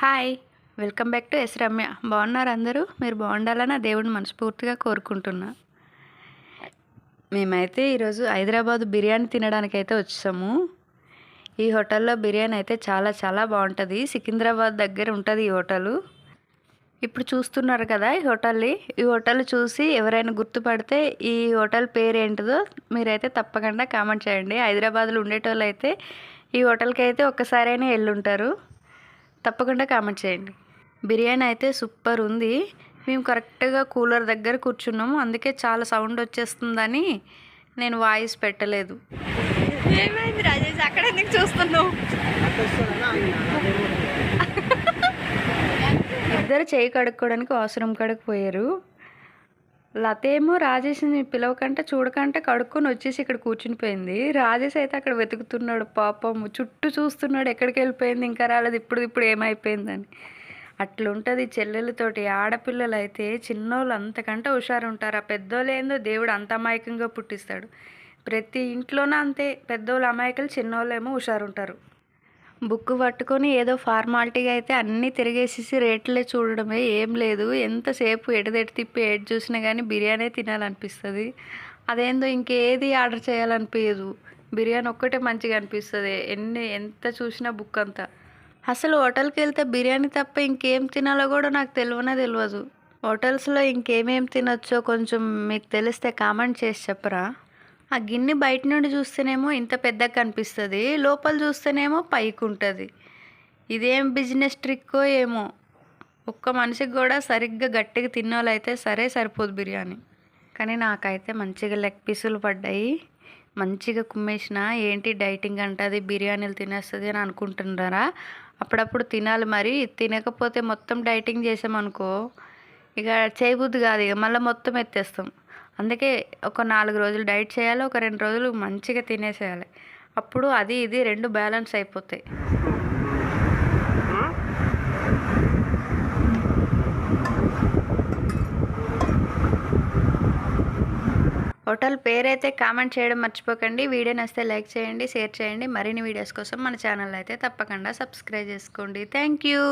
Hi welcome back to S Ramya. బాగున్నారు అందరూ? మీరు బాగుండాలని దేవుడిని మనస్ఫూర్తిగా కోరుకుంటున్నా. మేమైతే ఈరోజు హైదరాబాద్ బిర్యానీ తినడానికి అయితే వచ్చాము. ఈ హోటల్లో బిర్యానీ అయితే చాలా చాలా బాగుంటుంది. సికింద్రాబాద్ దగ్గర ఉంటుంది ఈ హోటలు. ఇప్పుడు చూస్తున్నారు కదా ఈ హోటల్ని. ఈ హోటల్ చూసి ఎవరైనా గుర్తుపడితే ఈ హోటల్ పేరు ఏంటిదో మీరైతే తప్పకుండా కామెంట్ చేయండి. హైదరాబాద్లో ఉండేటోళ్ళు అయితే ఈ హోటల్కి అయితే ఒక్కసారైనా వెళ్ళుంటారు తప్పకుండా కామెంట్ చేయండి. బిర్యానీ అయితే సూపర్ ఉంది. మేము కరెక్ట్గా కూలర్ దగ్గర కూర్చున్నాము. అందుకే చాలా సౌండ్ వచ్చేస్తుందని నేను వాయిస్ పెట్టలేదు. ఏమైంది రాజేష్? అక్కడ ఎందుకు చూస్తున్నావు? ఇద్దరు చేయి కడుక్కోవడానికి అవసరం కడుకు పోయారు. లత ఏమో రాజేష్ని పిలవకంటే చూడకంటే కడుక్కొని వచ్చేసి ఇక్కడ కూర్చునిపోయింది రాజేష్ అయితే అక్కడ వెతుకుతున్నాడు. పాపం చుట్టూ చూస్తున్నాడు ఎక్కడికి వెళ్ళిపోయింది ఇంకా రాలేదు. ఇప్పుడు ఇప్పుడు ఏమైపోయిందని. అట్లుంటుంది చెల్లెలతోటి ఆడపిల్లలు అయితే చిన్నోళ్ళు అంతకంటే హుషారు ఉంటారు ఆ పెద్దోళ్ళు ఏందో దేవుడు అంత అమాయకంగా పుట్టిస్తాడు. ప్రతి ఇంట్లోనే అంతే. పెద్దోళ్ళు అమాయకులు చిన్నోళ్ళు ఏమో హుషారు ఉంటారు బుక్ పట్టుకొని ఏదో ఫార్మాలిటీగా అయితే అన్నీ తిరిగేసేసి రేట్లే చూడడమే ఏం లేదు. ఎంతసేపు ఎడదెటు తిప్పి ఏడు చూసినా కానీ బిర్యానీ తినాలనిపిస్తుంది. అదేందో ఇంకేది ఆర్డర్ చేయాలనిపించదు బిర్యానీ ఒక్కటే మంచిగా అనిపిస్తుంది. ఎన్ని ఎంత చూసినా బుక్ అంతా. అసలు హోటల్కి వెళ్తే బిర్యానీ తప్ప ఇంకేం తినాలో కూడా నాకు తెలియనే తెలియదు. హోటల్స్లో ఇంకేమేం తినొచ్చో కొంచెం మీకు తెలిస్తే కామెంట్ చేసి చెప్పరా? ఆ గిన్నె బయట నుండి చూస్తేనేమో ఇంత పెద్దగా కనిపిస్తుంది లోపల చూస్తేనేమో పైకి ఉంటుంది. ఇదేం బిజినెస్ ట్రిక్కో ఏమో. ఒక్క మనిషికి కూడా సరిగ్గా గట్టిగా తిన్నోళ్ళైతే సరే సరిపోదు బిర్యానీ. కానీ నాకైతే మంచిగా లెగ్ పీసులు పడ్డాయి. మంచిగా కుమ్మేసిన ఏంటి డైటింగ్ అంటుంది బిర్యానీలు తినేస్తుంది అని అనుకుంటున్నారా? అప్పుడప్పుడు తినాలి మరి. తినకపోతే మొత్తం డైటింగ్ చేసామనుకో ఇక చేయబుద్ది కాదు ఇక. మళ్ళీ మొత్తం ఎత్తేస్తాం. అందుకే ఒక నాలుగు రోజులు డైట్ చేయాలి ఒక రెండు రోజులు మంచిగా తినేసేయాలి. అప్పుడు అది ఇది రెండు బ్యాలెన్స్ అయిపోతాయి. హోటల్ పేరైతే కామెంట్ చేయడం మర్చిపోకండి. వీడియో నచ్చితే లైక్ చేయండి షేర్ చేయండి. మరిన్ని వీడియోస్ కోసం మన ఛానల్ అయితే తప్పకుండా సబ్స్క్రైబ్ చేసుకోండి. Thank you.